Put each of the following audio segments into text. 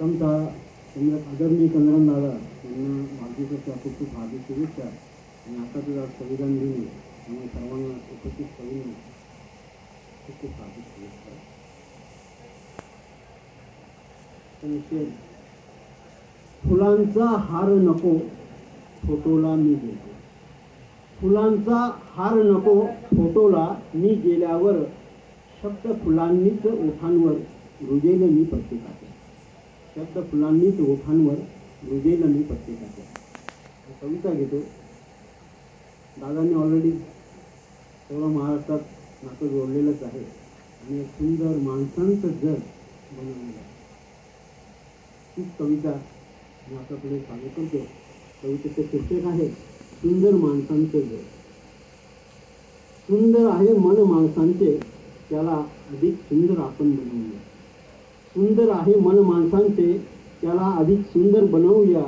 प्रथमतः चंद्र आदरणीय चंद्रन दादा यांना वाढदिवसाच्या खूप खूप हार्दिक शुभेच्छा आणि आता तुझा संविधान दिन आहे. सर्वांना उपस्थित करून खूप खूप हार्दिक शुभेच्छा. विषय फुलांचा हार नको फोटोला मी गेलो. फुलांचा हार नको फोटोला मी गेल्यावर शब्द फुलांनीच ओठांवर रुजेल मी प्रत्येकाच्या. शब्द फुलांनीच ओठांवर रुजेल मी प्रत्येकाच्या हा कविता घेतो. दादांनी ऑलरेडी सर्व महाराष्ट्रात नातं जोडलेलंच आहे. आणि एक सुंदर माणसांचं जग बनवलेलं आहे. तीच कविता मी आपल्याकडे सादर करतो. कवितेचे शीर्षक आहे सुंदर माणसांचे जग. सुंदर आहे मन माणसांचे त्याला अधिक सुंदर आपण बनवूया. सुंदर आहे मन माणसांचे त्याला अधिक सुंदर बनवूया.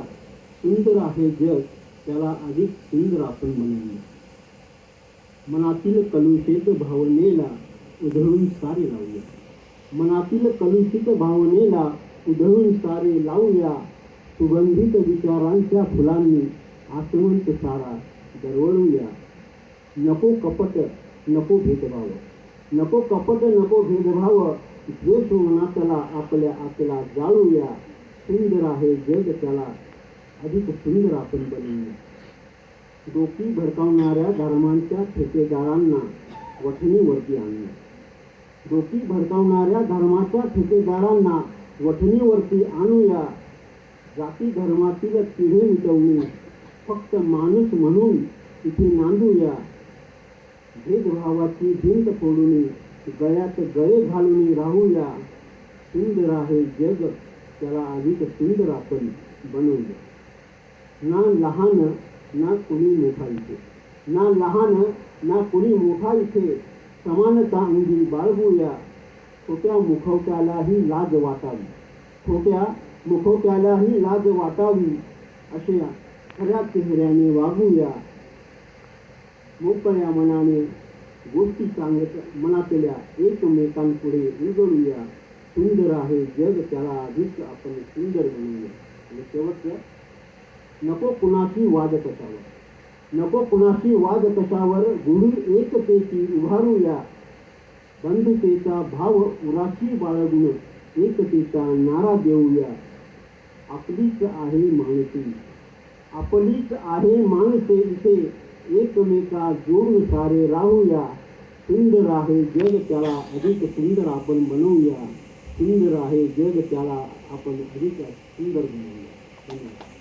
सुंदर आहे जग त्याला अधिक सुंदर आपण बनवूया. मनातील कलुषित भावनेला उधळून सारे लावूया. मनातील कलुषित भावनेला उधळून सारे लावूया. सुगंधित विचारांच्या फुलांनी आसवंत सारा दरवळूया. नको कपट नको भेदभाव. नको कपट नको भेदभाव. द्वेष मनातला आपल्या आतला जाळूया सुंदर आहे जग त्याला अधिक सुंदर आपण बनवूया. डोकी भडकावणाऱ्या धर्मांच्या ठेकेदारांना वठणीवरती आणूया. डोकी भडकावणाऱ्या धर्माच्या ठेकेदारांना वठणीवरती आणूया. जाती धर्मातील तिढे मिटवणे फक्त माणूस म्हणून इथे नांदूया. भेदभावाची भिंत फोडून गळ्यात गळे घालून राहूया. सुंदर आहे जग. त्याला अधिक सुंदर आपण बनवूया. ना लहान ना कुणी मोठा इथे. ना लहान ना कुणी मोठा इथे. समानता अंगी बाळगूया. छोट्या मुखवट्यालाही लाज वाटावी. छोट्या मुखवट्यालाही लाज वाटावी. अशा खऱ्या चेहऱ्याने वागूया. मोकळ्या मनाने गोष्टी सांगत मनातल्या एकमेकांपुढे उजळूया. सुंदर आहे जग त्याला अधिक आपण सुंदर बनवूया आणि शेवटचं नको कुणाशी वाद कशावर? नको कुणाशी वाद कशावर? गुढी एकतेची उभारूया. बंधुतेचा भाव उराशी बाळगून एकतेचा नारा देऊया. आपलीच आहे माणसे. आपलीच आहे माणसे इथे. एकमेका जोडून सारे राहूया. सुंदर आहे जग त्याला अधिक सुंदर आपण बनवूया. सुंदर आहे जग त्याला आपण अधिक सुंदर बनवूया. धन्यवाद.